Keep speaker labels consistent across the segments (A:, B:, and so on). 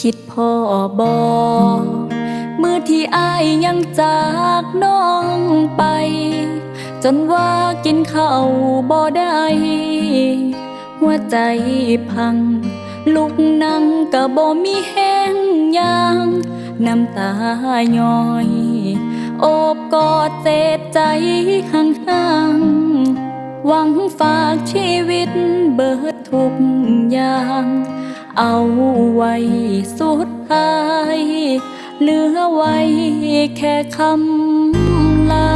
A: คิดพ่อบอมือที่อายยังจากน้องไป จนว่ากินข้าวบ่ได้ หัวใจพัง ลุกนั่งก็บ่มีแห้งยางน้ำตาย้อย โอบกอดเศษใจห่างๆหวังฝากชีวิตเบิดทุกอย่าง เอาไว้สุดท้าย เหลือไว้แค่คำลา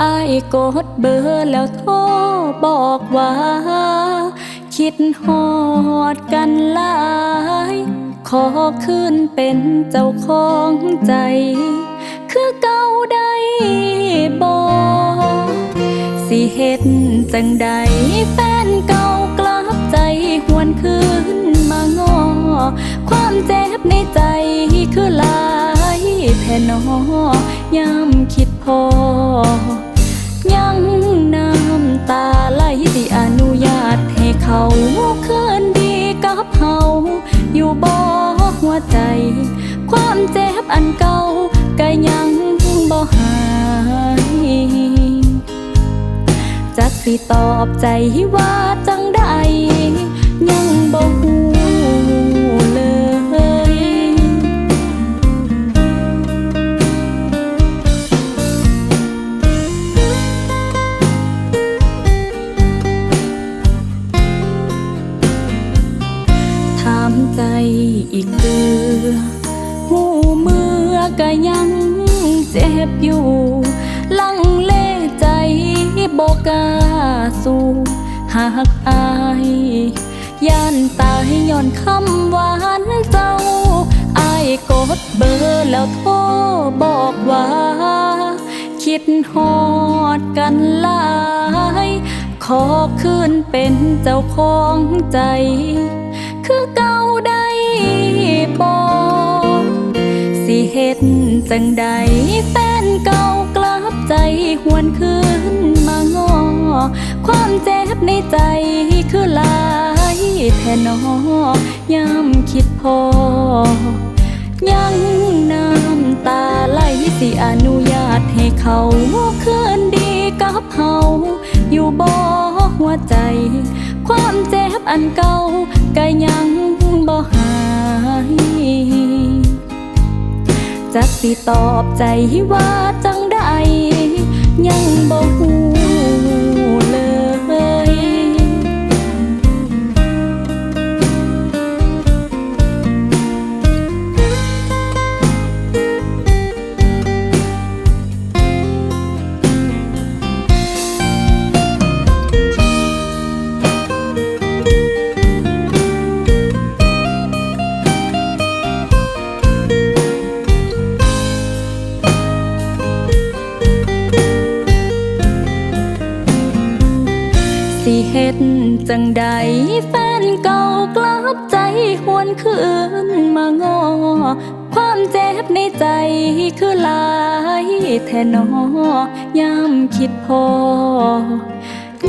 A: อายกดเบอร์แล้วโทรบอกว่า คิดฮอดกันหลาย ขอคืนเป็นเจ้าของใจ เฮ็ดจังใดแฟนเก่ากลับใจหวนคืนมางอ ความเจ็บในใจคือลายแท่นอยามคิดพอ สิตอบใจว่าจังใดยังบ่ฮู้เลย ถามใจอีกเดือหูเมื่อก็ยังเจ็บอยู่ ลังเลใจบอกล้า หากอายย่านตายย้อนคำหวานเจ้าอายกดเบอร์แล้วโทรบอกว่า คิดฮอดกันหลาย ขอคืนเป็นเจ้าของใจ คือเก่าได้บอกสิเฮ็ดจังใดแฟนเก่ากลับใจหวนคืนมางอความเจ็ บในใจคือหลายแท่นอยามคิดพอ ยังน้ำตาไหลสิอนุญาตให้เขาคืนดีกับเฮาอยู่บ่หัวใจ ความเจ็บอันเก่าก็ยังบ่หายจักสิตอบใจว่าจัง ฮ็ดจังใดแฟนเก่ากลับใจหวนคืนมางอ ความเจ็บในใจคือหลายแท่นอยามคิดพอ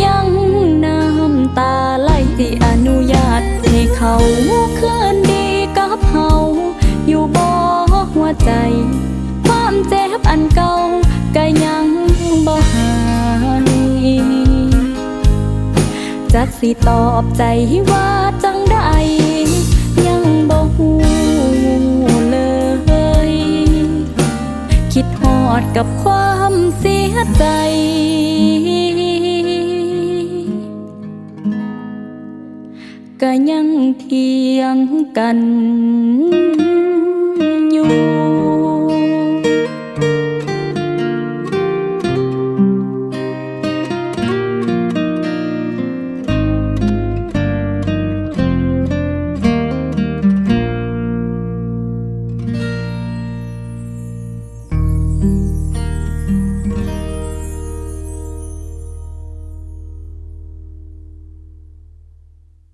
A: ยังน้ำตาไหลที่อนุญาตให้เขาคืนดีกับเฮาอยู่บ่หัวใจ กสิตอบใจว่าจังใดยังบ่ฮู้เลย คิดฮอดกับความเสียใจ ก็ยังเทียงกัน